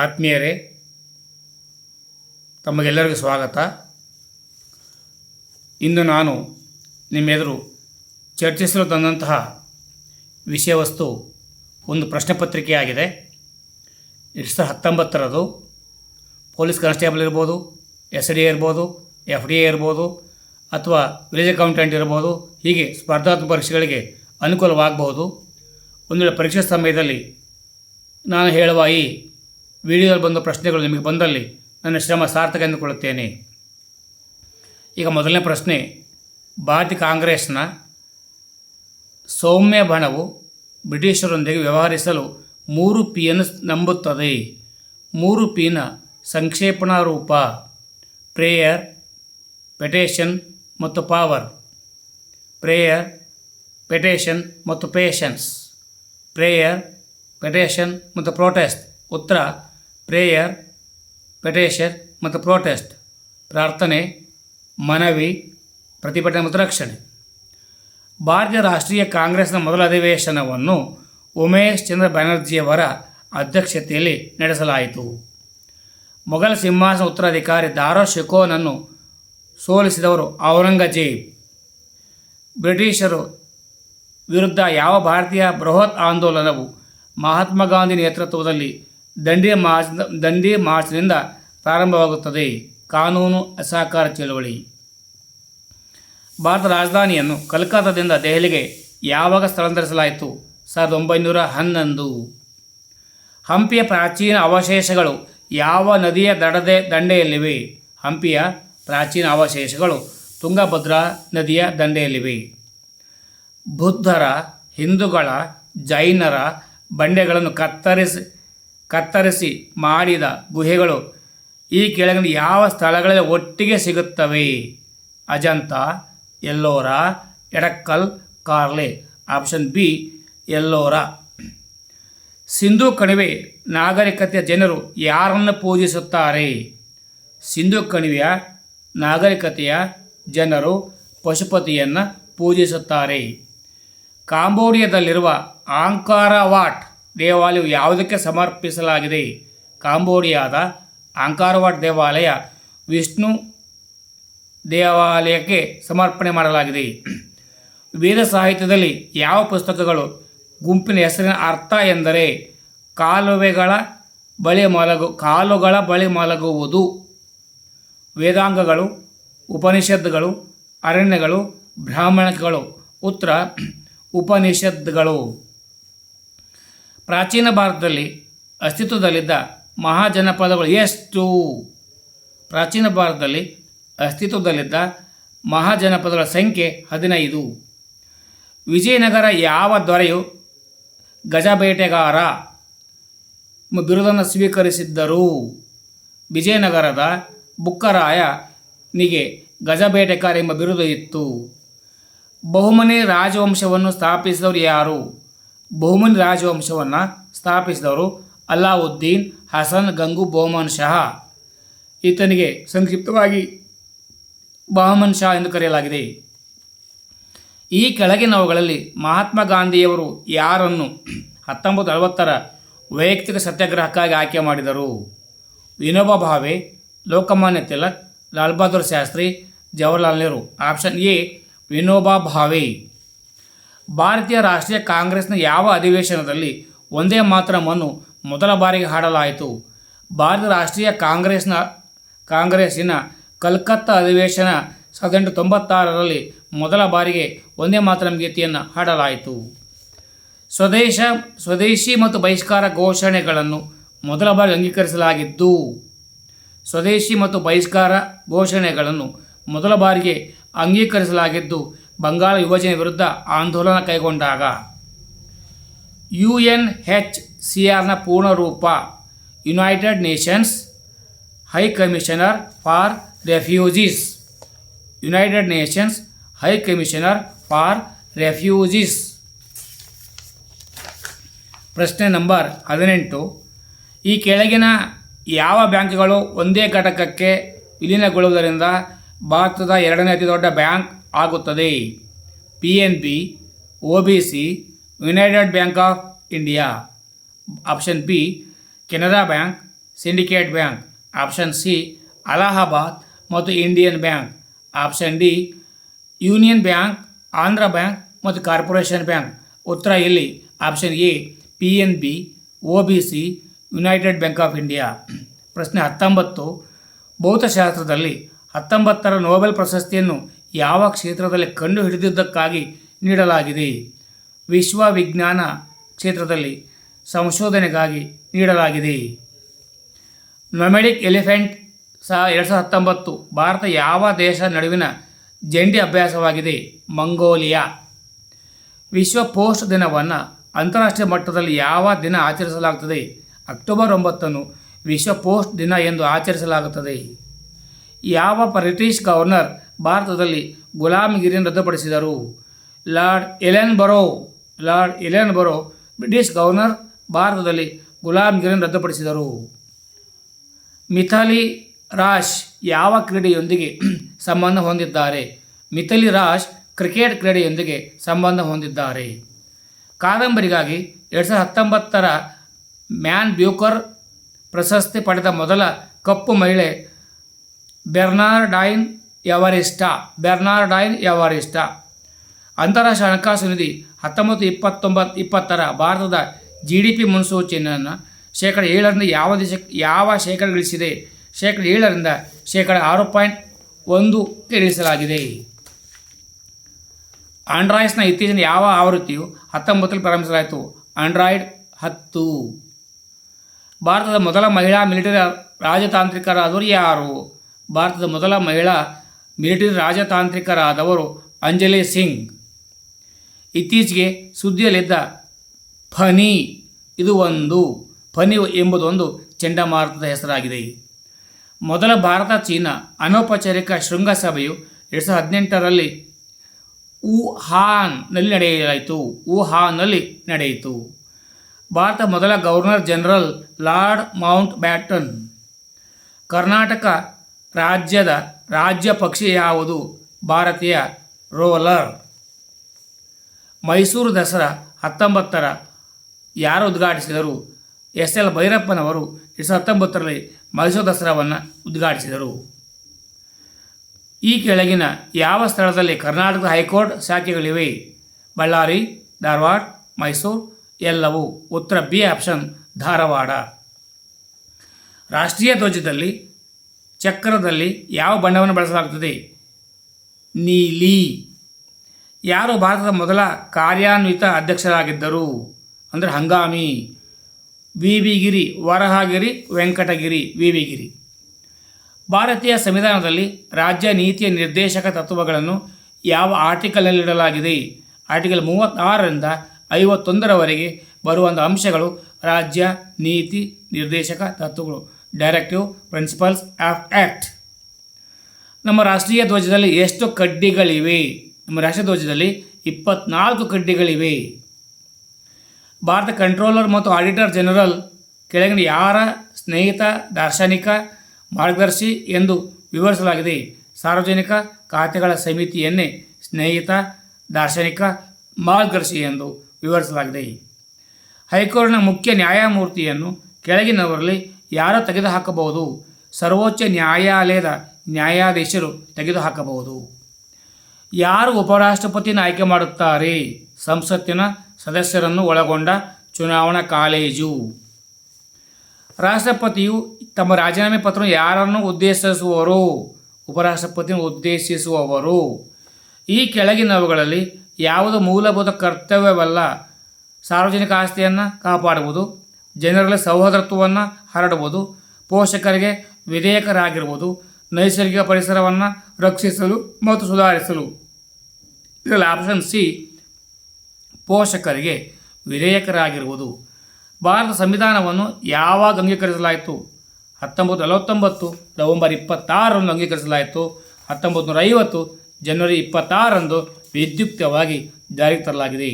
ಆತ್ಮೀಯರೇ, ತಮಗೆಲ್ಲರಿಗೂ ಸ್ವಾಗತ. ಇಂದು ನಾನು ನಿಮ್ಮೆದುರು ಚರ್ಚಿಸಲು ತಂದಂತಹ ವಿಷಯ ವಸ್ತು ಒಂದು ಪ್ರಶ್ನೆ ಪತ್ರಿಕೆಯಾಗಿದೆ. ಎರಡು ಸಾವಿರದ ಹತ್ತೊಂಬತ್ತರದು ಪೊಲೀಸ್ ಕಾನ್ಸ್ಟೇಬಲ್ ಇರ್ಬೋದು, ಎಸ್ ಡಿ ಎ ಇರ್ಬೋದು, ಎಫ್ ಡಿ ಎ ಇರ್ಬೋದು, ಅಥವಾ ವಿಲೇಜ್ ಅಕೌಂಟೆಂಟ್ ಇರ್ಬೋದು, ಹೀಗೆ ಸ್ಪರ್ಧಾತ್ಮಕ ಪರೀಕ್ಷೆಗಳಿಗೆ ಅನುಕೂಲವಾಗಬಹುದು. ಒಂದು ವೇಳೆ ಪರೀಕ್ಷೆ ಸಮಯದಲ್ಲಿ ನಾನು ಹೇಳುವ ಈ ವಿಡಿಯೋದಲ್ಲಿ ಬಂದ ಪ್ರಶ್ನೆಗಳು ನಿಮಗೆ ಬಂದಲ್ಲಿ ನನ್ನ ಶ್ರಮ ಸಾರ್ಥಕ ಎಂದುಕೊಳ್ಳುತ್ತೇನೆ. ಈಗ ಮೊದಲನೇ ಪ್ರಶ್ನೆ, ಭಾರತೀಯ ಕಾಂಗ್ರೆಸ್ನ ಸೌಮ್ಯ ಬಣವು ಬ್ರಿಟಿಷರೊಂದಿಗೆ ವ್ಯವಹರಿಸಲು ಮೂರು ಪಿಯನ್ನು ನಂಬುತ್ತದೆ. ಮೂರು ಪಿನ ಸಂಕ್ಷೇಪಣಾ ರೂಪ, ಪ್ರೇಯರ್, ಪೆಟೇಷನ್ ಮತ್ತು ಪಾವರ್. ಪ್ರೇಯರ್, ಪೆಟೇಷನ್ ಮತ್ತು ಪೇಷನ್ಸ್. ಪ್ರೇಯರ್, ಪೆಟೇಷನ್ ಮತ್ತು ಪ್ರೊಟೆಸ್ಟ್. ಉತ್ತರ ಪ್ರೇಯರ್ ಪೆಟೇಷರ್ ಮತ್ತು ಪ್ರೊಟೆಸ್ಟ್, ಪ್ರಾರ್ಥನೆ, ಮನವಿ, ಪ್ರತಿಭಟನೆ ಮತ್ತು ರಕ್ಷಣೆ. ಭಾರತೀಯ ರಾಷ್ಟ್ರೀಯ ಕಾಂಗ್ರೆಸ್ನ ಮೊದಲ ಅಧಿವೇಶನವನ್ನು ಉಮೇಶ್ ಚಂದ್ರ ಬ್ಯಾನರ್ಜಿಯವರ ಅಧ್ಯಕ್ಷತೆಯಲ್ಲಿ ನಡೆಸಲಾಯಿತು. ಮೊಘಲ್ ಸಿಂಹಾಸನ ಉತ್ತರಾಧಿಕಾರಿ ದಾರೋ ಶಿಕೋನನ್ನು ಸೋಲಿಸಿದವರು ಔರಂಗಜೇಬ್. ಬ್ರಿಟಿಷರು ವಿರುದ್ಧ ಯಾವ ಭಾರತೀಯ ಬೃಹತ್ ಆಂದೋಲನವು ಮಹಾತ್ಮ ಗಾಂಧಿ ನೇತೃತ್ವದಲ್ಲಿ ದಂಡಿ ಮಾರ್ಚ್ ದಂಡಿ ಮಾರ್ಚ್ನಿಂದ ಪ್ರಾರಂಭವಾಗುತ್ತದೆ. ಕಾನೂನು ಅಸಹಕಾರ ಚಳುವಳಿ. ಭಾರತ ರಾಜಧಾನಿಯನ್ನು ಕಲ್ಕತ್ತಾದಿಂದ ದೆಹಲಿಗೆ ಯಾವಾಗ ಸ್ಥಳಾಂತರಿಸಲಾಯಿತು? ಸಾವಿರದ ಒಂಬೈನೂರ ಹನ್ನೊಂದು. ಹಂಪಿಯ ಪ್ರಾಚೀನ ಅವಶೇಷಗಳು ಯಾವ ನದಿಯ ದಡದೆ ದಂಡೆಯಲ್ಲಿವೆ? ಹಂಪಿಯ ಪ್ರಾಚೀನ ಅವಶೇಷಗಳು ತುಂಗಭದ್ರಾ ನದಿಯ ದಂಡೆಯಲ್ಲಿವೆ. ಬುದ್ಧರ, ಹಿಂದೂಗಳ, ಜೈನರ ಬಂಡೆಗಳನ್ನು ಕತ್ತರಿಸಿ ಕತ್ತರಿಸಿ ಮಾಡಿದ ಗುಹೆಗಳು ಈ ಕೆಳಗಿನ ಯಾವ ಸ್ಥಳಗಳಲ್ಲಿ ಒಟ್ಟಿಗೆ ಸಿಗುತ್ತವೆ? Ajanta, Ellora, Edakkal, Karle. Option B, Ellora. Sindhu ಕಣಿವೆ ನಾಗರಿಕತೆಯ ಜನರು ಯಾರನ್ನು ಪೂಜಿಸುತ್ತಾರೆ? ಸಿಂಧು ಕಣಿವೆಯ ನಾಗರಿಕತೆಯ ಜನರು ಪಶುಪತಿಯನ್ನು ಪೂಜಿಸುತ್ತಾರೆ. ಕಾಂಬೋಡಿಯಾದಲ್ಲಿರುವ ಆಂಕಾರವಾಟ್ ದೇವಾಲಯವು ಯಾವುದಕ್ಕೆ ಸಮರ್ಪಿಸಲಾಗಿದೆ? ಕಾಂಬೋಡಿಯಾದ ಆಂಕಾರವಾಟ್ ದೇವಾಲಯ ವಿಷ್ಣು ದೇವಾಲಯಕ್ಕೆ ಸಮರ್ಪಣೆ ಮಾಡಲಾಗಿದೆ. ವೇದ ಸಾಹಿತ್ಯದಲ್ಲಿ ಯಾವ ಪುಸ್ತಕಗಳು ಗುಂಪಿನ ಹೆಸರಿನ ಅರ್ಥ ಎಂದರೆ ಕಾಲುವೆಗಳ ಬಳಿ ಮಲಗು, ಕಾಲುಗಳ ಬಳಿ ಮಲಗುವುದು. ವೇದಾಂಗಗಳು ಉಪನಿಷತ್ಗಳು ಅರಣ್ಯಗಳು, ಬ್ರಾಹ್ಮಣಗಳು. ಉತ್ತರ ಉಪನಿಷತ್ತುಗಳು ಪ್ರಾಚೀನ ಭಾರತದಲ್ಲಿ ಅಸ್ತಿತ್ವದಲ್ಲಿದ್ದ ಮಹಾಜನಪದಗಳು ಎಷ್ಟು? ಪ್ರಾಚೀನ ಭಾರತದಲ್ಲಿ ಅಸ್ತಿತ್ವದಲ್ಲಿದ್ದ ಮಹಾಜನಪದಗಳ ಸಂಖ್ಯೆ ಹದಿನೈದು. ವಿಜಯನಗರ ಯಾವ ದೊರೆಯು? ಗಜಬೇಟೆಗಾರ ಬಿರುದನ್ನು ಸ್ವೀಕರಿಸಿದ್ದರು. ವಿಜಯನಗರದ ಬುಕ್ಕರಾಯನಿಗೆ ಗಜಬೇಟೆಕಾರ ಎಂಬ ಬಿರುದು ಇತ್ತು. ಬಹುಮನೆ ರಾಜವಂಶವನ್ನು ಸ್ಥಾಪಿಸಿದವರು ಯಾರು? ಬಹುಮನಿ ರಾಜವಂಶವನ್ನು ಸ್ಥಾಪಿಸಿದವರು ಅಲ್ಲಾವುದ್ದೀನ್ ಹಸನ್ ಗಂಗು ಬಹುಮನ್ ಶಹ. ಈತನಿಗೆ ಸಂಕ್ಷಿಪ್ತವಾಗಿ ಬಹಮನ್ ಶಾ ಎಂದು ಕರೆಯಲಾಗಿದೆ. ಈ ಕೆಳಗಿನವುಗಳಲ್ಲಿ ಮಹಾತ್ಮ ಗಾಂಧಿಯವರು ಯಾರನ್ನು ಹತ್ತೊಂಬತ್ತು ಅರವತ್ತರ ವೈಯಕ್ತಿಕ ಸತ್ಯಾಗ್ರಹಕ್ಕಾಗಿ ಆಯ್ಕೆ ಮಾಡಿದರು? Vinoba Bhave, Lokmanya Tilak, Lal Bahadur Shastri, Jawaharlal Nehru. Option A, Vinoba Bhave. ಭಾರತೀಯ ರಾಷ್ಟ್ರೀಯ ಕಾಂಗ್ರೆಸ್ನ ಯಾವ ಅಧಿವೇಶನದಲ್ಲಿ ಒಂದೇ ಮಾತ್ರವನ್ನು ಮೊದಲ ಬಾರಿಗೆ ಹಾಡಲಾಯಿತು? ಭಾರತ ರಾಷ್ಟ್ರೀಯ ಕಾಂಗ್ರೆಸ್ನ, ಕಾಂಗ್ರೆಸ್ಸಿನ ಕಲ್ಕತ್ತಾ ಅಧಿವೇಶನ ಸಾವಿರದ ಎಂಟು ತೊಂಬತ್ತಾರರಲ್ಲಿ ಮೊದಲ ಬಾರಿಗೆ ಒಂದೇ ಮಾತರಂ ಗೀತೆಯನ್ನು ಹಾಡಲಾಯಿತು. ಸ್ವದೇಶ, ಸ್ವದೇಶಿ ಮತ್ತು ಬಹಿಷ್ಕಾರ ಘೋಷಣೆಗಳನ್ನು ಮೊದಲ ಬಾರಿ ಅಂಗೀಕರಿಸಲಾಗಿದ್ದು, ಸ್ವದೇಶಿ ಮತ್ತು ಬಹಿಷ್ಕಾರ ಘೋಷಣೆಗಳನ್ನು ಮೊದಲ ಬಾರಿಗೆ ಅಂಗೀಕರಿಸಲಾಗಿದ್ದು ಬಂಗಾಳ ಯುವಜನ ವಿರುದ್ಧ ಆಂದೋಲನ ಕೈಗೊಂಡಾಗ. ಯು ಎನ್ ಹೆಚ್ ಸಿ ಆರ್ನ ಪೂರ್ಣ ರೂಪ United Nations High Commissioner for Refugees. United Nations High Commissioner for Refugees. ಪ್ರಶ್ನೆ ನಂಬರ್ ಹದಿನೆಂಟು. ಈ ಕೆಳಗಿನ ಯಾವ ಬ್ಯಾಂಕ್ಗಳು ಒಂದೇ ಘಟಕಕ್ಕೆ ವಿಲೀನಗೊಳ್ಳುವುದರಿಂದ ಭಾರತದ ಎರಡನೇ ಅತಿ ದೊಡ್ಡ ಬ್ಯಾಂಕ್ ಆಗುತ್ತದೆ. P N B O B C United Bank of India option B Canara Bank Syndicate Bank option C Allahabad ಮತ್ತು Indian Bank option D Union Bank Andhra Bank ಮತ್ತು ಕಾರ್ಪೊರೇಷನ್ ಬ್ಯಾಂಕ್ ಉತ್ತರ ಇಲ್ಲಿ. Option A P N B O B C United Bank of India ಪ್ರಶ್ನೆ ಹತ್ತೊಂಬತ್ತು. ಭೌತಶಾಸ್ತ್ರದಲ್ಲಿ ಹತ್ತೊಂಬತ್ತರ Nobel ಪ್ರಶಸ್ತಿಯನ್ನು ಯಾವ ಕ್ಷೇತ್ರದಲ್ಲಿ ಕಂಡುಹಿಡಿದಿದ್ದಕ್ಕಾಗಿ ನೀಡಲಾಗಿದೆ? ವಿಶ್ವ ವಿಜ್ಞಾನ ಕ್ಷೇತ್ರದಲ್ಲಿ ಸಂಶೋಧನೆಗಾಗಿ ನೀಡಲಾಗಿದೆ. ನೊಮೆಡಿಕ್ ಎಲಿಫೆಂಟ್ ಸಹ ಎರಡು ಸಾವಿರದ ಹತ್ತೊಂಬತ್ತು ಭಾರತ ಯಾವ ದೇಶ ನಡುವಿನ ಜಂಟಿ ಅಭ್ಯಾಸವಾಗಿದೆ? ಮಂಗೋಲಿಯಾ. ವಿಶ್ವ ಪೋಸ್ಟ್ ದಿನವನ್ನು ಅಂತಾರಾಷ್ಟ್ರೀಯ ಮಟ್ಟದಲ್ಲಿ ಯಾವ ದಿನ ಆಚರಿಸಲಾಗುತ್ತದೆ? ಅಕ್ಟೋಬರ್ ಒಂಬತ್ತನ್ನು ವಿಶ್ವ ಪೋಸ್ಟ್ ದಿನ ಎಂದು ಆಚರಿಸಲಾಗುತ್ತದೆ. ಯಾವ ಬ್ರಿಟಿಷ್ ಗವರ್ನರ್ ಭಾರತದಲ್ಲಿ ಗುಲಾಮಗಿರಿಯನ್ನು ರದ್ದುಪಡಿಸಿದರು. Lord Ellenborough, Lord Ellenborough, British governor ಭಾರತದಲ್ಲಿ ಗುಲಾಮಗಿರಿಯನ್ನು ರದ್ದುಪಡಿಸಿದರು. ಮಿಥಾಲಿ ರಾಜ್ ಯಾವ ಕ್ರೀಡೆಯೊಂದಿಗೆ ಸಂಬಂಧ ಹೊಂದಿದ್ದಾರೆ? ಮಿಥಾಲಿ ರಾಜ್ ಕ್ರಿಕೆಟ್ ಕ್ರೀಡೆಯೊಂದಿಗೆ ಸಂಬಂಧ ಹೊಂದಿದ್ದಾರೆ. ಕಾದಂಬರಿಗಾಗಿ ಎರಡು ಸಾವಿರದ ಹತ್ತೊಂಬತ್ತರ ಮ್ಯಾನ್ ಬ್ಯೂಕರ್ ಪ್ರಶಸ್ತಿ ಪಡೆದ ಮೊದಲ ಕಪ್ಪು ಮಹಿಳೆ ಬೆರ್ನಾರ್ಡೈನ್ ಎವರಿಸ್ಟಾ ಬೆರ್ನಾರ್ಡೈನ್ ಎವರಿಸ್ಟ ಅಂತಾರಾಷ್ಟ್ರೀಯ ಹಣಕಾಸು ನಿಧಿ ಹತ್ತೊಂಬತ್ತು ಇಪ್ಪತ್ತೊಂಬತ್ತು ಇಪ್ಪತ್ತರ ಭಾರತದ ಜಿ ಡಿ ಪಿ ಮುನ್ಸೂಚನೆಯನ್ನು ಶೇಕಡ ಏಳರಿಂದ ಯಾವ ದೇಶಕ್ಕೆ ಯಾವ ಶೇಕಡ ಇಳಿಸಿದೆ ಶೇಕಡ ಏಳರಿಂದ ಶೇಕಡ ಆರು ಪಾಯಿಂಟ್ ಒಂದುಕ್ಕೆ ಇಳಿಸಲಾಗಿದೆ. ಆಂಡ್ರಾಯ್ಡ್ಸ್ನ ಇತ್ತೀಚಿನ ಯಾವ ಆವೃತ್ತಿಯು ಹತ್ತೊಂಬತ್ತರಲ್ಲಿ ಪ್ರಾರಂಭಿಸಲಾಯಿತು? ಆಂಡ್ರಾಯ್ಡ್ ಹತ್ತು. ಭಾರತದ ಮೊದಲ ಮಹಿಳಾ ಮಿಲಿಟರಿ ರಾಜತಾಂತ್ರಿಕರಾದವರು ಯಾರು ಭಾರತದ ಮೊದಲ ಮಹಿಳಾ ಮಿಲಿಟರಿ ರಾಜತಾಂತ್ರಿಕರಾದವರು ಅಂಜಲಿ ಸಿಂಗ್. ಇತ್ತೀಚೆಗೆ ಸುದ್ದಿಯಲ್ಲಿದ್ದ ಫನಿ, ಇದು ಒಂದು. ಫನಿ ಎಂಬುದೊಂದು ಚಂಡಮಾರುತದ ಹೆಸರಾಗಿದೆ. ಮೊದಲ ಭಾರತ ಚೀನಾ ಅನೌಪಚಾರಿಕ ಶೃಂಗಸಭೆಯು ಎರಡು ಸಾವಿರದ ಹದಿನೆಂಟರಲ್ಲಿ ವುಹಾನ್ನಲ್ಲಿ ನಡೆಯಲಾಯಿತು. ವುಹಾನ್ನಲ್ಲಿ ನಡೆಯಿತು. ಭಾರತ ಮೊದಲ governor general Lord Mountbatten Karnataka ರಾಜ್ಯದ ರಾಜ್ಯ ಪಕ್ಷಿ ಯಾವುದು? ಭಾರತೀಯ ರೋಲರ್. ಮೈಸೂರು ದಸರಾ ಹತ್ತೊಂಬತ್ತರ ಯಾರು ಉದ್ಘಾಟಿಸಿದರು? ಎಸ್. ಎಲ್. ಭೈರಪ್ಪನವರು ಎರಡು ಸಾವಿರದ ಹತ್ತೊಂಬತ್ತರಲ್ಲಿ ಮೈಸೂರು ದಸರಾವನ್ನು ಉದ್ಘಾಟಿಸಿದರು. ಈ ಕೆಳಗಿನ ಯಾವ ಸ್ಥಳದಲ್ಲಿ ಕರ್ನಾಟಕದ ಹೈಕೋರ್ಟ್ ಶಾಖೆಗಳಿವೆ? ಬಳ್ಳಾರಿ, ಧಾರವಾಡ, ಮೈಸೂರು, ಎಲ್ಲವೂ ಉತ್ತರ ಬಿ ಆಪ್ಷನ್ ಧಾರವಾಡ. ರಾಷ್ಟ್ರೀಯ ಧ್ವಜದಲ್ಲಿ ಚಕ್ರದಲ್ಲಿ ಯಾವ ಬಣ್ಣವನ್ನು ಬಳಸಲಾಗುತ್ತದೆ? ನೀಲಿ. ಯಾರು ಭಾರತದ ಮೊದಲ ಕಾರ್ಯಾನ್ವಿತ ಅಧ್ಯಕ್ಷರಾಗಿದ್ದರು? ಅಂದರೆ ಹಂಗಾಮಿ. V. V. Giri, Varahagiri, Venkatagiri, V. V. Giri. ಭಾರತೀಯ ಸಂವಿಧಾನದಲ್ಲಿ ರಾಜ್ಯ ನೀತಿಯ ನಿರ್ದೇಶಕ ತತ್ವಗಳನ್ನು ಯಾವ ಆರ್ಟಿಕಲ್ನಲ್ಲಿ ಇಡಲಾಗಿದೆ ಆರ್ಟಿಕಲ್ ಮೂವತ್ತಾರರಿಂದ ಐವತ್ತೊಂದರವರೆಗೆ ಬರುವಂಥ ಅಂಶಗಳು ರಾಜ್ಯ ನೀತಿ ನಿರ್ದೇಶಕ ತತ್ವಗಳು. ಡೈರೆಕ್ಟಿವ್ ಪ್ರಿನ್ಸಿಪಲ್ಸ್ ಆಫ್ ಆ್ಯಕ್ಟ್ ನಮ್ಮ ರಾಷ್ಟ್ರೀಯ ಧ್ವಜದಲ್ಲಿ ಎಷ್ಟು ಕಡ್ಡಿಗಳಿವೆ? ನಮ್ಮ ರಾಷ್ಟ್ರೀಯ ಧ್ವಜದಲ್ಲಿ ಇಪ್ಪತ್ನಾಲ್ಕು ಕಡ್ಡಿಗಳಿವೆ. ಭಾರತ ಕಂಟ್ರೋಲರ್ ಮತ್ತು ಆಡಿಟರ್ ಜನರಲ್ ಕೆಳಗಿನ ಯಾರ ಸ್ನೇಹಿತ, ದಾರ್ಶನಿಕ, ಮಾರ್ಗದರ್ಶಿ ಎಂದು ವಿವರಿಸಲಾಗಿದೆ. ಸಾರ್ವಜನಿಕ ಖಾತೆಗಳ ಸಮಿತಿಯನ್ನೇ ಸ್ನೇಹಿತ, ದಾರ್ಶನಿಕ, ಮಾರ್ಗದರ್ಶಿ ಎಂದು ವಿವರಿಸಲಾಗಿದೆ. ಹೈಕೋರ್ಟ್ನ ಮುಖ್ಯ ನ್ಯಾಯಮೂರ್ತಿಯನ್ನು ಕೆಳಗಿನವರಲ್ಲಿ ಯಾರು ತೆಗೆದುಹಾಕಬಹುದು? ಸರ್ವೋಚ್ಚ ನ್ಯಾಯಾಲಯದ ನ್ಯಾಯಾಧೀಶರು ತೆಗೆದುಹಾಕಬಹುದು. ಯಾರು ಉಪರಾಷ್ಟ್ರಪತಿಯನ್ನು ಆಯ್ಕೆ ಮಾಡುತ್ತಾರೆ? ಸಂಸತ್ತಿನ ಸದಸ್ಯರನ್ನು ಒಳಗೊಂಡ ಚುನಾವಣಾ ಕಾಲೇಜು. ರಾಷ್ಟ್ರಪತಿಯು ತಮ್ಮ ರಾಜೀನಾಮೆ ಪತ್ರವನ್ನು ಯಾರನ್ನು ಉದ್ದೇಶಿಸುವರು ಉಪರಾಷ್ಟ್ರಪತಿಯನ್ನು ಉದ್ದೇಶಿಸುವವರು. ಈ ಕೆಳಗಿನವುಗಳಲ್ಲಿ ಯಾವುದು ಮೂಲಭೂತ ಕರ್ತವ್ಯವಲ್ಲ, ಸಾರ್ವಜನಿಕ ಆಸ್ತಿಯನ್ನು ಕಾಪಾಡುವುದು ಜನರಲ್ಲಿ ಸಹೋದರತ್ವವನ್ನು ಹರಡುವುದು ಪೋಷಕರಿಗೆ ವಿಧೇಯಕರಾಗಿರುವುದು ನೈಸರ್ಗಿಕ ಪರಿಸರವನ್ನು ರಕ್ಷಿಸಲು ಮತ್ತು ಸುಧಾರಿಸಲು. ಇದರಲ್ಲಿ ಆಪ್ಷನ್ ಸಿ ಪೋಷಕರಿಗೆ ವಿಧೇಯಕರಾಗಿರುವುದು ಭಾರತ ಸಂವಿಧಾನವನ್ನು ಯಾವಾಗ ಅಂಗೀಕರಿಸಲಾಯಿತು? ಹತ್ತೊಂಬತ್ತು ನಲವತ್ತೊಂಬತ್ತು, ನವೆಂಬರ್ ಇಪ್ಪತ್ತಾರರಂದು ಅಂಗೀಕರಿಸಲಾಯಿತು. ಹತ್ತೊಂಬತ್ತು ನೂರ ಐವತ್ತು, ಜನವರಿ ಇಪ್ಪತ್ತಾರರಂದು ವಿದ್ಯುಕ್ತವಾಗಿ ಜಾರಿಗೆ ತರಲಾಗಿದೆ.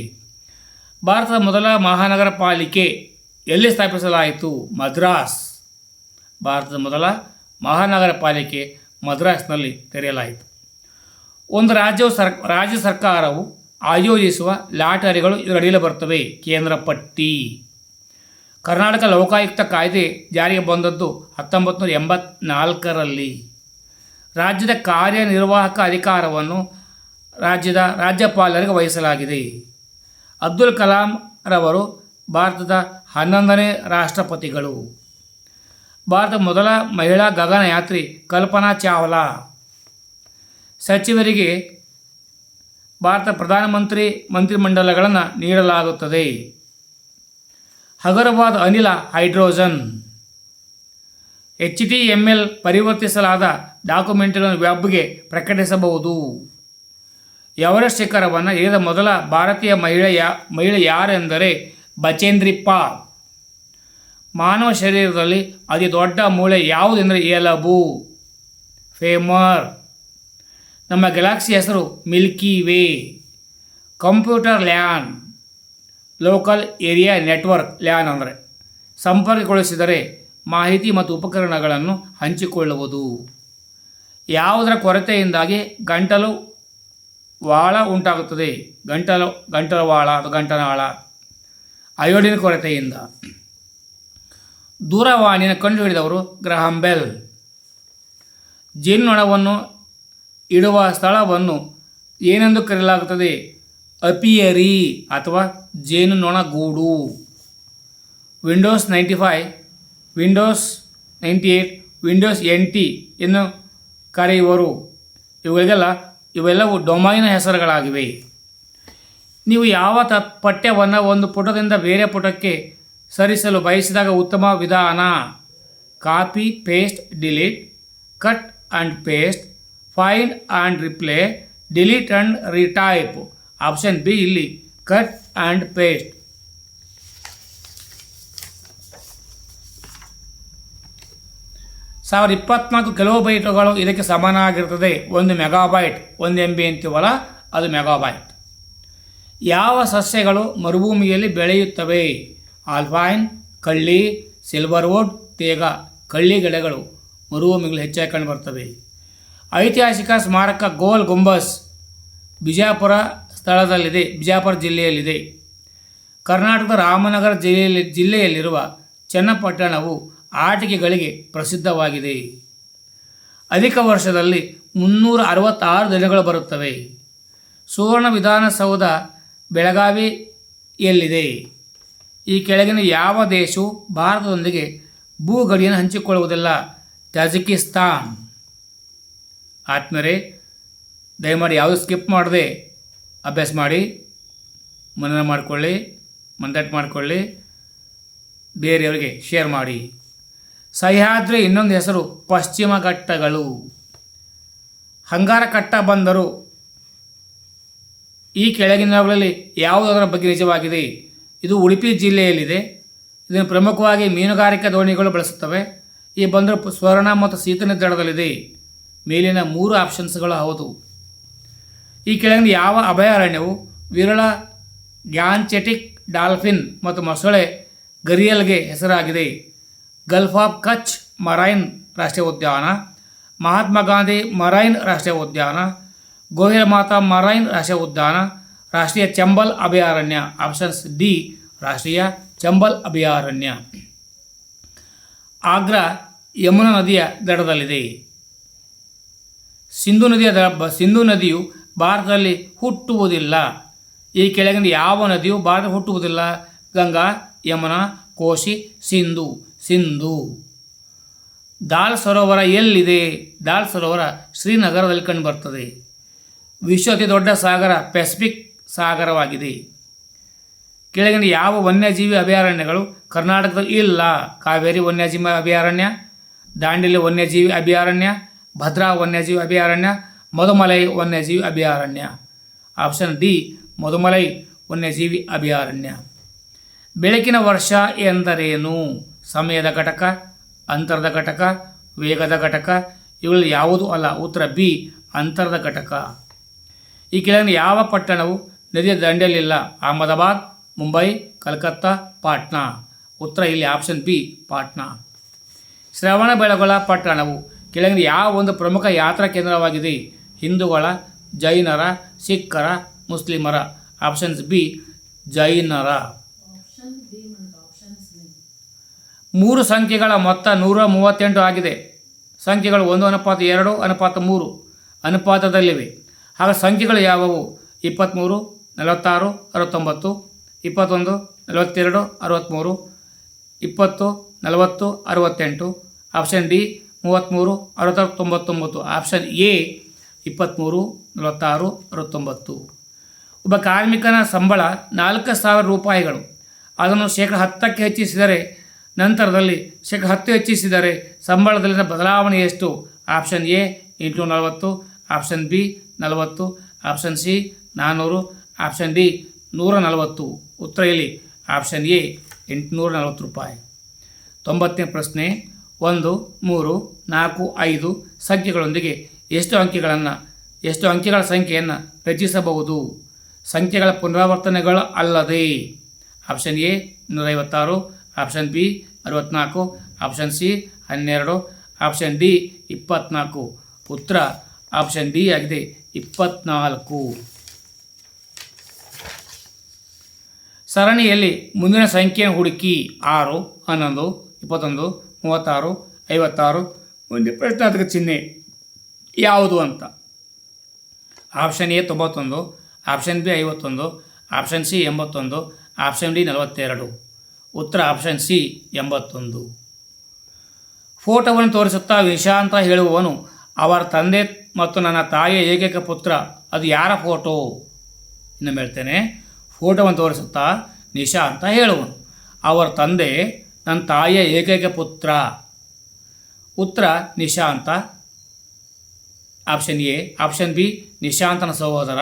ಭಾರತದ ಮೊದಲ ಮಹಾನಗರ ಪಾಲಿಕೆ ಎಲ್ಲಿ ಸ್ಥಾಪಿಸಲಾಯಿತು? ಮದ್ರಾಸ್. ಭಾರತದ ಮೊದಲ ಮಹಾನಗರ ಪಾಲಿಕೆ ಮದ್ರಾಸ್ನಲ್ಲಿ ತೆರೆಯಲಾಯಿತು. ಒಂದು ರಾಜ್ಯವು ಸರ್, ರಾಜ್ಯ ಸರ್ಕಾರವು ಆಯೋಜಿಸುವ ಲಾಟರಿಗಳು ಇದರಡಿಯಲ್ಲಿ ಬರ್ತವೆ ಕೇಂದ್ರ ಪಟ್ಟಿ. ಕರ್ನಾಟಕ ಲೋಕಾಯುಕ್ತ ಕಾಯ್ದೆ ಜಾರಿಗೆ ಬಂದದ್ದು ಹತ್ತೊಂಬತ್ತು ನೂರ ರಾಜ್ಯದ ಕಾರ್ಯನಿರ್ವಾಹಕ ಅಧಿಕಾರವನ್ನು ರಾಜ್ಯದ ರಾಜ್ಯಪಾಲರಿಗೆ ವಹಿಸಲಾಗಿದೆ. ಅಬ್ದುಲ್ ಕಲಾಂ ರವರು ಭಾರತದ ಹನ್ನೊಂದನೇ ರಾಷ್ಟ್ರಪತಿಗಳು. ಭಾರತ ಮೊದಲ ಮಹಿಳಾ ಗಗನಯಾತ್ರಿ ಕಲ್ಪನಾ ಚಾವ್ಲಾ. ಸಚಿವರಿಗೆ ಭಾರತ ಪ್ರಧಾನಮಂತ್ರಿ ಮಂತ್ರಿಮಂಡಲಗಳನ್ನು ನೀಡಲಾಗುತ್ತದೆ. ಹಗರವಾದ ಅನಿಲ, hydrogen. H T M L ಪರಿವರ್ತಿಸಲಾದ ಡಾಕ್ಯುಮೆಂಟ್ಗಳನ್ನು ವೆಬ್ಗೆ ಪ್ರಕಟಿಸಬಹುದು. ಎವರೆಸ್ಟ್ ಶಿಖರವನ್ನು ಏರಿದ ಮೊದಲ ಭಾರತೀಯ ಮಹಿಳೆಯ, ಮಹಿಳೆ ಯಾರೆಂದರೆ ಬಚೇಂದ್ರಿ ಮಾನವ ಶರೀರದಲ್ಲಿ ಅತಿ ದೊಡ್ಡ ಮೂಳೆ ಯಾವುದೆಂದರೆ ಏಲಬು. ಫೇಮರ್. ನಮ್ಮ ಗ್ಯಾಲಾಕ್ಸಿ ಹೆಸರು milky way. Computer LAN. Local area network LAN ಅಂದರೆ ಸಂಪರ್ಕಗೊಳಿಸಿದರೆ ಮಾಹಿತಿ ಮತ್ತು ಉಪಕರಣಗಳನ್ನು ಹಂಚಿಕೊಳ್ಳುವುದು ಯಾವುದರ ಕೊರತೆಯಿಂದಾಗಿ ಗಂಟಲು ವಾಳ ಉಂಟಾಗುತ್ತದೆ. ಗಂಟಲು ವಾಳ ಅಥವಾ ಗಂಟನಾಳ. ಅಯೋಡಿನ್ ಕೊರತೆಯಿಂದ. ದೂರವಾಣಿಯನ್ನು ಕಂಡುಹಿಡಿದವರು ಗ್ರಹಾಂ ಬೆಲ್. ಜೇನುನೊಣವನ್ನು ಇಡುವ ಸ್ಥಳವನ್ನು ಏನೆಂದು ಕರೆಯಲಾಗುತ್ತದೆ? ಅಪಿಯರಿ ಅಥವಾ ಜೇನುನೊಣಗೂಡು. Windows ninety five, Windows ninety eight Windows N T ಎಂದು ಕರೆಯುವರು. ಇವುಗಳಿಗೆಲ್ಲ ಇವೆಲ್ಲವೂ ಡೊಮೈನ್ ಹೆಸರುಗಳಾಗಿವೆ. ನೀವು ಯಾವ ತ, ಪಠ್ಯವನ್ನು ಒಂದು ಪುಟದಿಂದ ಬೇರೆ ಪುಟಕ್ಕೆ ಸರಿಸಲು ಬಯಸಿದಾಗ ಉತ್ತಮ ವಿಧಾನ? Copy, paste, delete, cut and paste find and replace, delete and retype. Option B ಇಲ್ಲಿ, ಕಟ್ ಆ್ಯಂಡ್ ಪೇಸ್ಟ್. ಸಾವಿರದ ಇಪ್ಪತ್ನಾಲ್ಕು ಕಿಲೋಬೈಟ್ಗಳು ಇದಕ್ಕೆ ಸಮನಾಗಿರ್ತದೆ ಒಂದು ಮೆಗಾಬೈಟ್, ಒಂದು ಎಂ ಬಿ ಅಂತೀವಲ್ಲ ಅದು ಮೆಗಾಬೈಟ್. ಯಾವ ಸಸ್ಯಗಳು ಮರುಭೂಮಿಯಲ್ಲಿ ಬೆಳೆಯುತ್ತವೆ? ಆಲ್ಫೈನ್, ಕಳ್ಳಿ ಸಿಲ್ವರ್ವುಡ್ ತೇಗ, ಕಳ್ಳಿ ಗಿಡಗಳು ಮರುಭೂಮಿಗಳು ಹೆಚ್ಚಾಗಿ ಕಂಡುಬರ್ತವೆ. ಐತಿಹಾಸಿಕ ಸ್ಮಾರಕ ಗೋಲ್ ಗುಂಬಸ್ ಬಿಜಾಪುರ ಸ್ಥಳದಲ್ಲಿದೆ, ಬಿಜಾಪುರ ಜಿಲ್ಲೆಯಲ್ಲಿದೆ. ಕರ್ನಾಟಕದ ರಾಮನಗರ ಜಿಲ್ಲೆಯಲ್ಲಿ, ಜಿಲ್ಲೆಯಲ್ಲಿರುವ ಚನ್ನಪಟ್ಟಣವು ಆಟಿಕೆಗಳಿಗೆ ಪ್ರಸಿದ್ಧವಾಗಿದೆ. ಅಧಿಕ ವರ್ಷದಲ್ಲಿ ಮುನ್ನೂರ ಅರವತ್ತಾರು ದಿನಗಳು ಬರುತ್ತವೆ. ಸುವರ್ಣ ವಿಧಾನಸೌಧ ಬೆಳಗಾವಿಯಲ್ಲಿದೆ ಈ ಕೆಳಗಿನ ಯಾವ ದೇಶವು ಭಾರತದೊಂದಿಗೆ ಭೂಗಡಿಯನ್ನು ಹಂಚಿಕೊಳ್ಳುವುದಿಲ್ಲ? ತಜಕಿಸ್ತಾನ್. ಆತ್ಮರೇ ದಯಮಾಡಿ ಯಾವುದು ಸ್ಕಿಪ್ ಮಾಡದೆ ಅಭ್ಯಾಸ ಮಾಡಿ, ಮನನ ಮಾಡಿಕೊಳ್ಳಿ ಮಂದಟ್ ಮಾಡಿಕೊಳ್ಳಿ, ಬೇರೆಯವರಿಗೆ ಶೇರ್ ಮಾಡಿ. ಸಹ್ಯಾದ್ರಿ ಇನ್ನೊಂದು ಹೆಸರು ಪಶ್ಚಿಮ ಘಟ್ಟಗಳು. ಹಂಗಾರ ಕಟ್ಟ ಬಂದರು ಈ ಕೆಳಗಿನವುಗಳಲ್ಲಿ ಯಾವುದರ ಬಗ್ಗೆ ನಿಜವಾಗಿದೆ? ಇದು ಉಡುಪಿ ಜಿಲ್ಲೆಯಲ್ಲಿದೆ. ಇದನ್ನು ಪ್ರಮುಖವಾಗಿ ಮೀನುಗಾರಿಕಾ ದೋಣಿಗಳು ಬಳಸುತ್ತವೆ. ಈ ಬಂದರು ಸ್ವರ್ಣ ಮತ್ತು ಸೀತನ ದಡದಲ್ಲಿದೆ ಮೇಲಿನ ಮೂರು ಆಪ್ಷನ್ಸ್ಗಳು ಹೌದು. ಈ ಕೆಳಗಿನ ಯಾವ ಅಭಯಾರಣ್ಯವು ವಿರಳ ಗ್ಯಾನ್ಚೆಟಿಕ್ ಡಾಲ್ಫಿನ್ ಮತ್ತು ಮೊಸಳೆ ಗರಿಯಲ್ಗೆ ಹೆಸರಾಗಿದೆ? ಗಲ್ಫ್ ಆಫ್ ಕಚ್ ಮರೈನ್ ರಾಷ್ಟ್ರೀಯ ಉದ್ಯಾನ, ಮಹಾತ್ಮ ಗಾಂಧಿ ಮರೈನ್ ರಾಷ್ಟ್ರೀಯ ಉದ್ಯಾನ ಗೋಹಿಲ್ ಮಾತಾ ಮರೈನ್ ರಾಷ್ಟ್ರೀಯ ಉದ್ಯಾನ, ರಾಷ್ಟ್ರೀಯ ಚಂಬಲ್ ಅಭಯಾರಣ್ಯ ಆಪ್ಷನ್ಸ್ ಡಿ, ರಾಷ್ಟ್ರೀಯ ಚಂಬಲ್ ಅಭಯಾರಣ್ಯ. ಆಗ್ರಾ ಯಮುನಾ ನದಿಯ ದಡದಲ್ಲಿದೆ. ಸಿಂಧು ನದಿಯ ದ ಸಿಂಧು ನದಿಯು ಭಾರತದಲ್ಲಿ ಹುಟ್ಟುವುದಿಲ್ಲ. ಈ ಕೆಳಗಿನ ಯಾವ ನದಿಯು ಭಾರತ ಹುಟ್ಟುವುದಿಲ್ಲ? ಗಂಗಾ, ಯಮುನಾ, ಕೋಶಿ, ಸಿಂಧು ಸಿಂಧು. ದಾಲ್ ಸರೋವರ ಎಲ್ಲಿದೆ? ದಾಲ್ ಸರೋವರ ಶ್ರೀನಗರದಲ್ಲಿ ಕಂಡುಬರ್ತದೆ. ವಿಶ್ವ ಅತಿ ದೊಡ್ಡ ಸಾಗರ ಪೆಸಿಫಿಕ್ ಸಾಗರವಾಗಿದೆ. ಕೆಳಗಿನ ಯಾವ ವನ್ಯಜೀವಿ ಅಭಯಾರಣ್ಯಗಳು ಕರ್ನಾಟಕದಲ್ಲಿ ಇಲ್ಲ? ಕಾವೇರಿ ವನ್ಯಜೀವಿ ಅಭಯಾರಣ್ಯ, ದಾಂಡೇಲಿ ವನ್ಯಜೀವಿ ಅಭಯಾರಣ್ಯ, ಭದ್ರಾ ವನ್ಯಜೀವಿ ಅಭಯಾರಣ್ಯ, ಮಧುಮಲೈ ವನ್ಯಜೀವಿ ಅಭಯಾರಣ್ಯ. ಆಪ್ಷನ್ ಡಿ ಮಧುಮಲೈ ವನ್ಯಜೀವಿ ಅಭಯಾರಣ್ಯ. ಬೆಳಕಿನ ವರ್ಷ ಎಂದರೇನು? ಸಮಯದ ಘಟಕ, ಅಂತರದ ಘಟಕ, ವೇಗದ ಘಟಕ, ಇವುಗಳಲ್ಲಿ ಯಾವುದೂ ಅಲ್ಲ? ಉತ್ತರ ಬಿ ಅಂತರದ ಘಟಕ. ಈ ಕೆಳಗಿನ ಯಾವ ಪಟ್ಟಣವು ನದಿಯ ದಂಡೆಯಲ್ಲಿಲ್ಲ. ಅಹಮದಾಬಾದ್, ಮುಂಬೈ, ಕಲ್ಕತ್ತಾ, ಪಾಟ್ನಾ. ಉತ್ತರ ಇಲ್ಲಿ ಆಪ್ಷನ್ ಬಿ, ಪಾಟ್ನಾ. ಶ್ರವಣ ಬೆಳಗೊಳ ಪಟ್ಟಣವು ಕೆಳಗಿನ ಯಾವ ಒಂದು ಪ್ರಮುಖ ಯಾತ್ರಾ ಕೇಂದ್ರವಾಗಿದೆ? ಹಿಂದೂಗಳ, ಜೈನರ, ಸಿಖ್ಖರ, ಮುಸ್ಲಿಮರ. ಆಪ್ಷನ್ಸ್ ಬಿ, ಜೈನರ. ಮೂರು ಸಂಖ್ಯೆಗಳ ಮೊತ್ತ ನೂರ ಮೂವತ್ತೆಂಟು ಆಗಿದೆ. ಸಂಖ್ಯೆಗಳು ಒಂದು ಅನುಪಾತ ಎರಡು, ಅನುಪಾತ ಮೂರು. ಅನುಪಾತದಲ್ಲಿವೆ. ಹಾಗೆ ಸಂಖ್ಯೆಗಳು ಯಾವುವು? ಇಪ್ಪತ್ತ್ಮೂರು ನಲವತ್ತಾರು, ಅರವತ್ತೊಂಬತ್ತು, ಇಪ್ಪತ್ತೊಂದು, ನಲವತ್ತೆರಡು ಅರವತ್ತ್ಮೂರು ಇಪ್ಪತ್ತು, ನಲವತ್ತು, ಅರವತ್ತೆಂಟು. ಆಪ್ಷನ್ ಡಿ ಮೂವತ್ತ್ಮೂರು ಅರವತ್ತಾರು ತೊಂಬತ್ತೊಂಬತ್ತು. ಆಪ್ಷನ್ ಎ ಇಪ್ಪತ್ತ್ಮೂರು ನಲವತ್ತಾರು, ಅರವತ್ತೊಂಬತ್ತು. ಒಬ್ಬ ಕಾರ್ಮಿಕನ ಸಂಬಳ ನಾಲ್ಕು ಸಾವಿರ ರೂಪಾಯಿಗಳು. ಅದನ್ನು ಶೇಕಡ ಹತ್ತಕ್ಕೆ ಹೆಚ್ಚಿಸಿದರೆ ನಂತರದಲ್ಲಿ ಶೇಕಡ ಹತ್ತು ಹೆಚ್ಚಿಸಿದರೆ ಸಂಬಳದಲ್ಲಿನ ಬದಲಾವಣೆ ಎಷ್ಟು? ಆಪ್ಷನ್ ಎ, ಎಂಟುನೂರ ನಲವತ್ತು. ಆಪ್ಷನ್ ಬಿ ನಲವತ್ತು ಆಪ್ಷನ್ ಸಿ ನಾನ್ನೂರು ಆಪ್ಷನ್ ಡಿ ನೂರ ನಲವತ್ತು. ಉತ್ತರ ಇಲ್ಲಿ ಆಪ್ಷನ್ ಎ ಎಂಟುನೂರ ನಲವತ್ತು ರೂಪಾಯಿ. ತೊಂಬತ್ತನೇ ಪ್ರಶ್ನೆ, ಒಂದು, ಮೂರು, ನಾಲ್ಕು, ಐದು ಸಂಖ್ಯೆಗಳೊಂದಿಗೆ ಎಷ್ಟು ಅಂಕಿಗಳನ್ನು, ಎಷ್ಟು ಅಂಕಿಗಳ ಸಂಖ್ಯೆಯನ್ನು ರಚಿಸಬಹುದು? ಸಂಖ್ಯೆಗಳ ಪುನರಾವರ್ತನೆಗಳು ಅಲ್ಲದೆ. ಆಪ್ಷನ್ ಎ ನೂರೈವತ್ತಾರು ಆಪ್ಷನ್ ಬಿ ಅರವತ್ನಾಲ್ಕು ಆಪ್ಷನ್ ಸಿ ಹನ್ನೆರಡು ಆಪ್ಷನ್ ಡಿ ಇಪ್ಪತ್ನಾಲ್ಕು. ಉತ್ತರ ಆಪ್ಷನ್ ಡಿ ಆಗಿದೆ ಇಪ್ಪತ್ನಾಲ್ಕು. ಸರಣಿಯಲ್ಲಿ ಮುಂದಿನ ಸಂಖ್ಯೆಯನ್ನು ಹುಡುಕಿ ಆರು, ಹನ್ನೊಂದು, ಇಪ್ಪತ್ತೊಂದು, ಮೂವತ್ತಾರು, ಐವತ್ತಾರು. ಒಂದು ಪ್ರಶ್ನಾರ್ಥಕ ಚಿಹ್ನೆ ಯಾವುದು ಅಂತ? ಆಪ್ಷನ್ ಎ ತೊಂಬತ್ತೊಂದು ಆಪ್ಷನ್ ಬಿ ಐವತ್ತೊಂದು ಆಪ್ಷನ್ ಸಿ ಎಂಬತ್ತೊಂದು ಆಪ್ಷನ್ ಡಿ ನಲವತ್ತೆರಡು. ಉತ್ತರ ಆಪ್ಷನ್ ಸಿ ಎಂಬತ್ತೊಂದು. ಫೋಟೋವನ್ನು ತೋರಿಸುತ್ತಾ ವಿಶಾಂತ ಹೇಳುವವನು ಅವರ ತಂದೆ ಮತ್ತು ನನ್ನ ತಾಯಿಯ ಏಕೈಕ ಪುತ್ರ, ಅದು ಯಾರ ಫೋಟೋ? ಇನ್ನೊಮ್ಮೆ ಹೇಳ್ತೇನೆ, ಫೋಟೋವನ್ನು ತೋರಿಸುತ್ತಾ ನಿಶಾ ಅಂತ ಹೇಳುವನು. ಅವರ ತಂದೆ, ನನ್ನ ತಾಯಿಯ ಏಕೈಕ ಪುತ್ರ. ಉತ್ತರ Nishant option A, option B, ನಿಶಾಂತನ ಸಹೋದರ.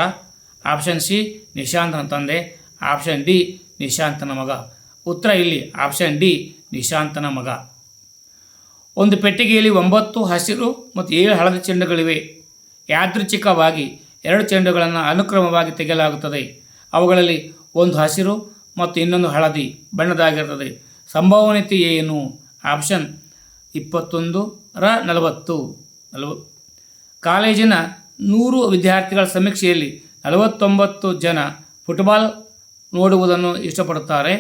ಆಪ್ಷನ್ ಸಿ, ನಿಶಾಂತನ ತಂದೆ. ಆಪ್ಷನ್ ಡಿ, ನಿಶಾಂತನ ಮಗ. ಉತ್ತರ ಇಲ್ಲಿ, ಆಪ್ಷನ್ ಡಿ, ನಿಶಾಂತನ ಮಗ. ಒಂದು ಪೆಟ್ಟಿಗೆಯಲ್ಲಿ ಒಂಬತ್ತು ಹಸಿರು ಮತ್ತು ಏಳು ಹಳದಿ ಚೆಂಡುಗಳಿವೆ ಯಾದೃಚ್ಛಿಕವಾಗಿ ಎರಡು ಚೆಂಡುಗಳನ್ನು ಅನುಕ್ರಮವಾಗಿ ತೆಗೆಯಲಾಗುತ್ತದೆ. ಅವುಗಳಲ್ಲಿ ಒಂದು ಹಸಿರು ಮತ್ತು ಇನ್ನೊಂದು ಹಳದಿ ಬಣ್ಣದಾಗಿರುತ್ತದೆ ಸಂಭವನೀಯತೆ ಏನು? ಆಪ್ಷನ್ ಇಪ್ಪತ್ತೊಂದು ರ ನಲವತ್ತು. ನಲವ ಕಾಲೇಜಿನ ನೂರು ವಿದ್ಯಾರ್ಥಿಗಳ ಸಮೀಕ್ಷೆಯಲ್ಲಿ ನಲವತ್ತೊಂಬತ್ತು ಜನ ಫುಟ್ಬಾಲ್ ನೋಡುವುದನ್ನು ಇಷ್ಟಪಡುತ್ತಾರೆ.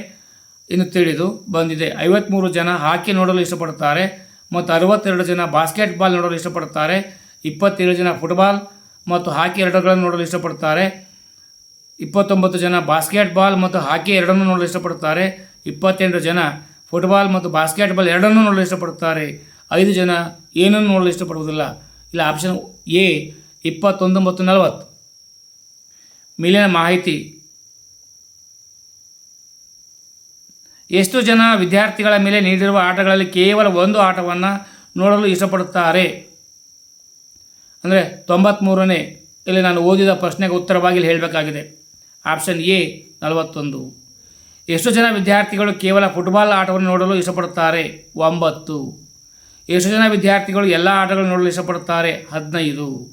ಎಂದು ತಿಳಿದು ಬಂದಿದೆ ಐವತ್ತ್ಮೂರು ಜನ ಹಾಕಿ ನೋಡಲು ಇಷ್ಟಪಡುತ್ತಾರೆ ಮತ್ತು ಅರವತ್ತೆರಡು ಜನ ಬಾಸ್ಕೆಟ್ಬಾಲ್ ನೋಡಲು ಇಷ್ಟಪಡುತ್ತಾರೆ. ಇಪ್ಪತ್ತೇಳು ಜನ ಫುಟ್ಬಾಲ್ ಮತ್ತು ಹಾಕಿ ಎರಡುಗಳನ್ನು ನೋಡಲು ಇಷ್ಟಪಡುತ್ತಾರೆ. ಇಪ್ಪತ್ತೊಂಬತ್ತು ಜನ ಬಾಸ್ಕೆಟ್ಬಾಲ್ ಮತ್ತು ಹಾಕಿ ಎರಡನ್ನೂ ನೋಡಲು ಇಷ್ಟಪಡುತ್ತಾರೆ. ಇಪ್ಪತ್ತೆಂಟು ಜನ ಫುಟ್ಬಾಲ್ ಮತ್ತು ಬಾಸ್ಕೆಟ್ಬಾಲ್ ಎರಡನ್ನೂ ನೋಡಲು ಇಷ್ಟಪಡುತ್ತಾರೆ. ಐದು ಜನ ಏನನ್ನು ನೋಡಲು ಇಷ್ಟಪಡುವುದಿಲ್ಲ. ಇಲ್ಲ ಆಪ್ಷನ್ ಎ ಇಪ್ಪತ್ತೊಂದು ಮತ್ತು ನಲವತ್ತು. ಮೇಲಿನ ಮಾಹಿತಿ. ಎಷ್ಟು ಜನ ವಿದ್ಯಾರ್ಥಿಗಳ ಮೇಲೆ ನೀಡಿರುವ ಆಟಗಳಲ್ಲಿ ಕೇವಲ ಒಂದು ಆಟವನ್ನು ನೋಡಲು ಇಷ್ಟಪಡುತ್ತಾರೆ? ಅಂದರೆ ತೊಂಬತ್ತ್ಮೂರನೇ ಇಲ್ಲಿ ನಾನು ಓದಿದ ಪ್ರಶ್ನೆಗೆ ಉತ್ತರವಾಗಿ ಹೇಳಬೇಕಾಗಿದೆ. ಆಪ್ಷನ್ ಎ, ನಲವತ್ತೊಂದು. ಎಷ್ಟು ಜನ ವಿದ್ಯಾರ್ಥಿಗಳು ಕೇವಲ ಫುಟ್ಬಾಲ್ ಆಟವನ್ನು ನೋಡಲು ಇಷ್ಟಪಡುತ್ತಾರೆ? ಒಂಬತ್ತು. ಎಷ್ಟು ಜನ ವಿದ್ಯಾರ್ಥಿಗಳು ಎಲ್ಲ ಆಟಗಳನ್ನು ನೋಡಲು ಇಷ್ಟಪಡುತ್ತಾರೆ? ಹದಿನೈದು.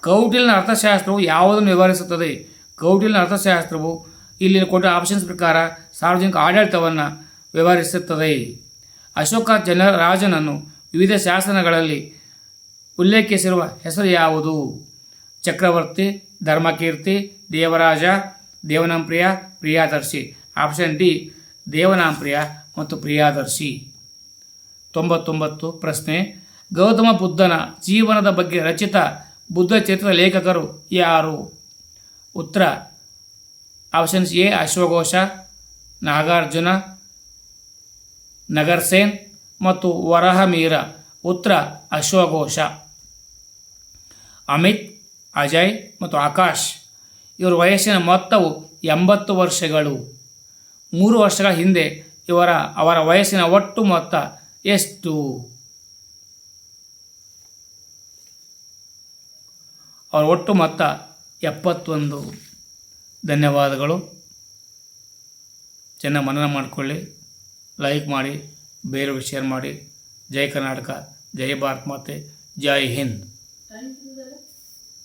ಕೌಟಿಲ್ಯನ ಅರ್ಥಶಾಸ್ತ್ರವು ಯಾವುದನ್ನು ವಿವರಿಸುತ್ತದೆ? ಕೌಟಿಲ್ಯನ ಅರ್ಥಶಾಸ್ತ್ರವು ಇಲ್ಲಿ ಕೊಟ್ಟ ಆಪ್ಷನ್ಸ್ ಪ್ರಕಾರ ಸಾರ್ವಜನಿಕ ಆಡಳಿತವನ್ನು ವಿವರಿಸುತ್ತದೆ. ಅಶೋಕ ಜನ ರಾಜನನ್ನು ವಿವಿಧ ಶಾಸನಗಳಲ್ಲಿ ಉಲ್ಲೇಖಿಸಿರುವ ಹೆಸರು ಯಾವುದು? ಚಕ್ರವರ್ತಿ, ಧರ್ಮಕೀರ್ತಿ, ದೇವರಾಜ, ದೇವನಾಂಪ್ರಿಯ, ಪ್ರಿಯಾದರ್ಶಿ. ಆಪ್ಷನ್ ಡಿ, ದೇವನಾಂಪ್ರಿಯ ಮತ್ತು ಪ್ರಿಯಾದರ್ಶಿ. ತೊಂಬತ್ತೊಂಬತ್ತು ಪ್ರಶ್ನೆ. ಗೌತಮ ಬುದ್ಧನ ಜೀವನದ ಬಗ್ಗೆ ರಚಿತ ಬುದ್ಧ ಚರಿತ್ರ ಲೇಖಕರು ಯಾರು? ಉತ್ತರ. ಆಪ್ಷನ್ಸ್ ಎ, ಅಶ್ವಘೋಷ, ನಾಗಾರ್ಜುನ, ನಗರ್ಸೇನ್ ಮತ್ತು ವರಹಮೀರ. ಉತ್ತರ, ಅಶ್ವಘೋಷ. ಅಮಿತ್, ಅಜಯ್ ಮತ್ತು ಆಕಾಶ್. ಇವರ ವಯಸ್ಸಿನ ಮೊತ್ತವು ಎಂಬತ್ತು ವರ್ಷಗಳು. ಮೂರು ವರ್ಷಗಳ ಹಿಂದೆ ಇವರ, ಅವರ ವಯಸ್ಸಿನ ಒಟ್ಟು ಮೊತ್ತ ಎಷ್ಟು? ಅವರ ಒಟ್ಟು ಮೊತ್ತ ಎಪ್ಪತ್ತೊಂದು. ಧನ್ಯವಾದಗಳು. ಚೆನ್ನಾಗಿ ಮನನ ಮಾಡಿಕೊಳ್ಳಿ, ಲೈಕ್ ಮಾಡಿ ಬೇರೆಯವ್ರಿಗೆ ಶೇರ್ ಮಾಡಿ. ಜೈ ಕರ್ನಾಟಕ, ಜೈ ಭಾರತ್ ಮಾತೆ, ಜೈ ಹಿಂದ್.